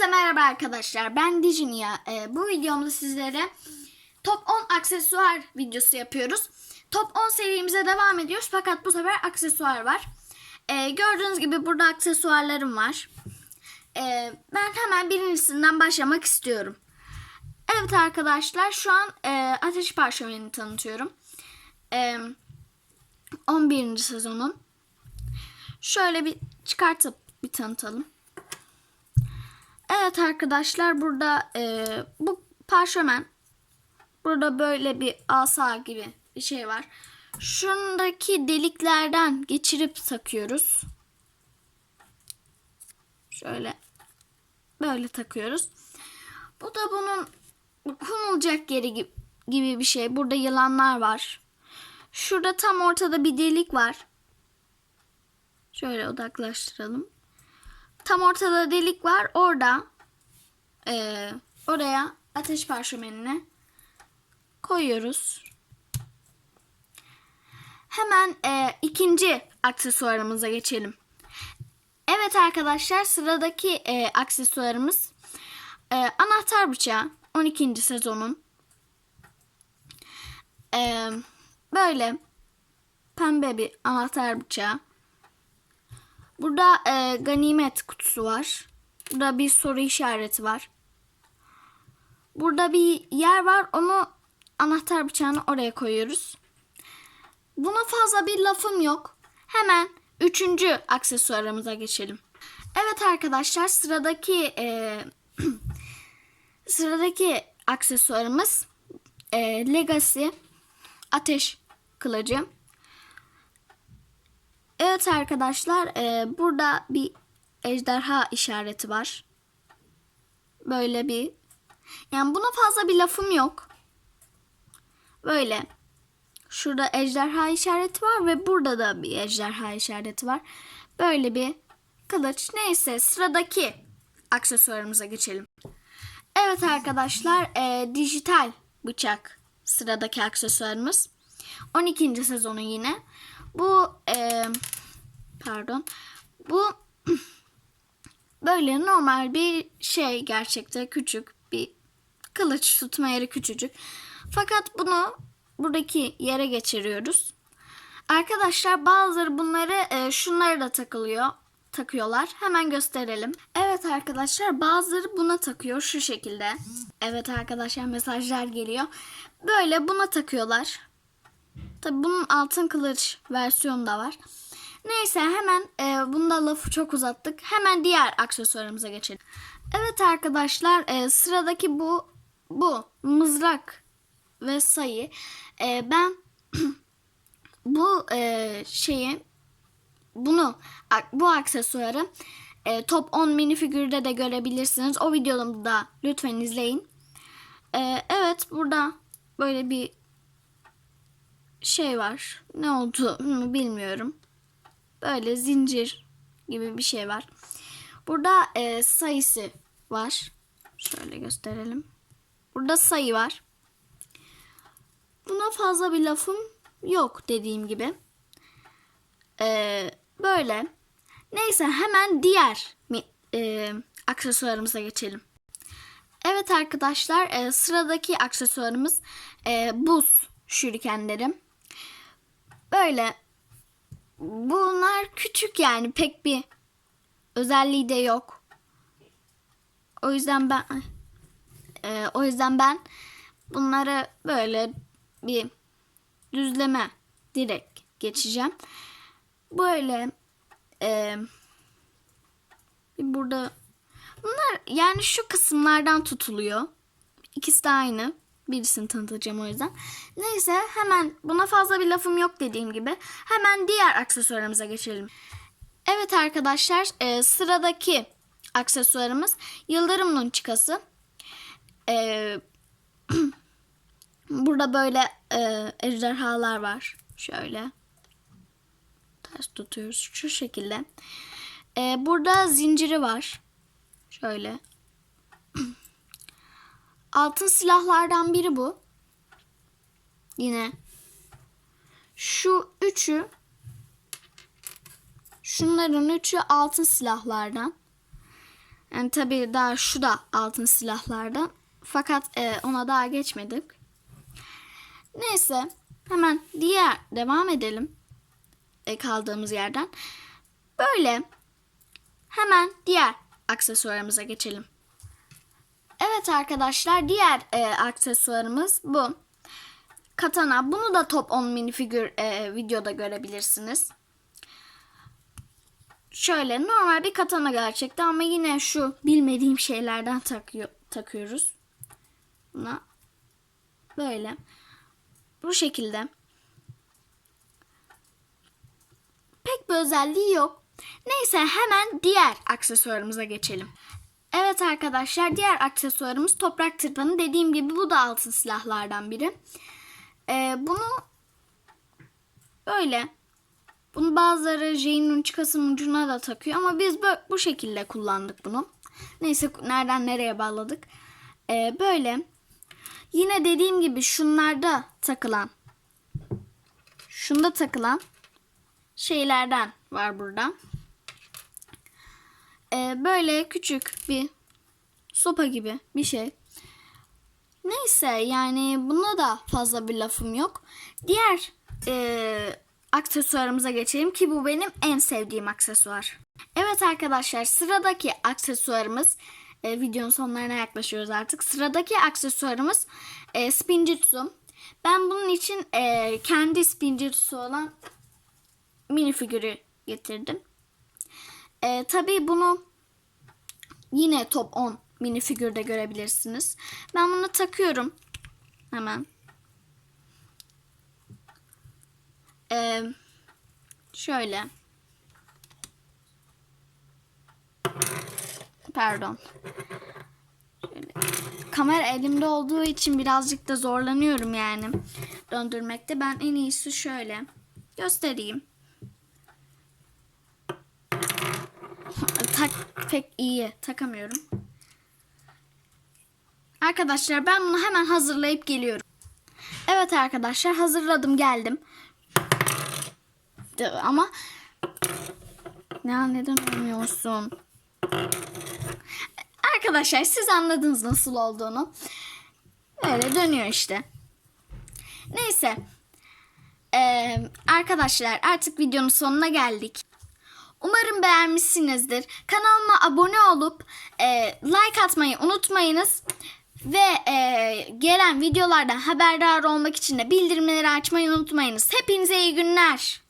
Hepinize merhaba arkadaşlar. Ben Dijinia. Ee, bu videomda sizlere top 10 aksesuar videosu yapıyoruz. Top 10 serimize devam ediyoruz fakat bu sefer aksesuar var. Ee, gördüğünüz gibi burada aksesuarlarım var. Ee, ben hemen birincisinden başlamak istiyorum. Evet arkadaşlar şu an e, Ateş Parşömeni tanıtıyorum. Ee, 11. sezonun. Şöyle bir çıkartıp bir tanıtalım. Evet arkadaşlar burada e, bu parşömen burada böyle bir asa gibi bir şey var. Şundaki deliklerden geçirip takıyoruz. Şöyle böyle takıyoruz. Bu da bunun konulacak yeri gibi, gibi bir şey. Burada yılanlar var. Şurada tam ortada bir delik var. Şöyle odaklaştıralım. Tam ortada delik var. Orada eee, oraya ateş parşömenini koyuyoruz. Hemen eee, ikinci aksesuarımıza geçelim. Evet arkadaşlar sıradaki eee, aksesuarımız eee, anahtar bıçağı 12. sezonun Eee, böyle pembe bir anahtar bıçağı. Burada e, ganimet kutusu var. Burada bir soru işareti var. Burada bir yer var. Onu anahtar bıçağını oraya koyuyoruz. Buna fazla bir lafım yok. Hemen üçüncü aksesuarımıza geçelim. Evet arkadaşlar sıradaki e, sıradaki aksesuarımız e, Legacy ateş kılıcı. Evet arkadaşlar e, burada bir ejderha işareti var. Böyle bir yani buna fazla bir lafım yok. Böyle şurada ejderha işareti var ve burada da bir ejderha işareti var. Böyle bir kılıç. Neyse sıradaki aksesuarımıza geçelim. Evet arkadaşlar e, dijital bıçak sıradaki aksesuarımız. 12. sezonu yine. Bu e, pardon. Bu böyle normal bir şey gerçekte küçük bir kılıç tutma yeri küçücük. Fakat bunu buradaki yere geçiriyoruz. Arkadaşlar bazıları bunları e, şunları da takılıyor takıyorlar. Hemen gösterelim. Evet arkadaşlar bazıları buna takıyor şu şekilde. Evet arkadaşlar mesajlar geliyor. Böyle buna takıyorlar. Tabi bunun altın kılıç versiyonu da var. Neyse hemen e, bunda lafı çok uzattık. Hemen diğer aksesuarımıza geçelim. Evet arkadaşlar e, sıradaki bu bu mızrak ve sayı. E, ben bu e, şeyi bunu bu aksesuarı e, top 10 minifigürde de görebilirsiniz. O videomu da lütfen izleyin. E, evet burada böyle bir şey var. Ne olduğunu bilmiyorum. Böyle zincir gibi bir şey var. Burada e, sayısı var. Şöyle gösterelim. Burada sayı var. Buna fazla bir lafım yok dediğim gibi. E, böyle. Neyse hemen diğer e, aksesuarımıza geçelim. Evet arkadaşlar e, sıradaki aksesuarımız e, buz şurikenlerim. Böyle bunlar küçük yani pek bir özelliği de yok. O yüzden ben e, o yüzden ben bunları böyle bir düzleme direkt geçeceğim. Böyle e, burada bunlar yani şu kısımlardan tutuluyor. İkisi de aynı. Birisini tanıtacağım o yüzden. Neyse hemen buna fazla bir lafım yok dediğim gibi. Hemen diğer aksesuarımıza geçelim. Evet arkadaşlar e, sıradaki aksesuarımız Yıldırım Nunçikası. E, burada böyle e, ejderhalar var. Şöyle. Ters tutuyoruz şu şekilde. E, burada zinciri var. Şöyle. Altın silahlardan biri bu. Yine. Şu üçü şunların üçü altın silahlardan. Yani tabii daha şu da altın silahlardan. Fakat e, ona daha geçmedik. Neyse hemen diğer devam edelim. E, kaldığımız yerden. Böyle hemen diğer aksesuarımıza geçelim. Evet arkadaşlar diğer e, aksesuarımız bu. Katana. Bunu da top 10 minifigür e, videoda görebilirsiniz. Şöyle normal bir katana gerçekten ama yine şu bilmediğim şeylerden takıyor, takıyoruz. Buna böyle. Bu şekilde. Pek bir özelliği yok. Neyse hemen diğer aksesuarımıza geçelim. Evet arkadaşlar diğer aksesuarımız toprak tırpanı. Dediğim gibi bu da altın silahlardan biri. Ee, bunu böyle bunu bazıları J'nin uçkasının ucuna da takıyor ama biz böyle, bu şekilde kullandık bunu. Neyse nereden nereye bağladık. Ee, böyle yine dediğim gibi şunlarda takılan şunda takılan şeylerden var burada. Ee, böyle küçük bir sopa gibi bir şey. Neyse yani buna da fazla bir lafım yok. Diğer e, aksesuarımıza geçelim ki bu benim en sevdiğim aksesuar. Evet arkadaşlar sıradaki aksesuarımız e, videonun sonlarına yaklaşıyoruz artık. Sıradaki aksesuarımız e, Spinjitzu. Ben bunun için e, kendi Spinjitzu olan minifigürü getirdim. E, tabii bunu yine top 10 minifigürde görebilirsiniz. Ben bunu takıyorum. Hemen. Ee, şöyle. Pardon. Şöyle. Kamera elimde olduğu için birazcık da zorlanıyorum yani döndürmekte. Ben en iyisi şöyle göstereyim. Tak pek iyi takamıyorum. Arkadaşlar ben bunu hemen hazırlayıp geliyorum. Evet arkadaşlar hazırladım geldim. Ama ya neden olmuyorsun? Arkadaşlar siz anladınız nasıl olduğunu. Böyle dönüyor işte. Neyse. Ee, arkadaşlar artık videonun sonuna geldik. Umarım beğenmişsinizdir. Kanalıma abone olup e, like atmayı unutmayınız. Ve e, gelen videolardan haberdar olmak için de bildirimleri açmayı unutmayınız. Hepinize iyi günler.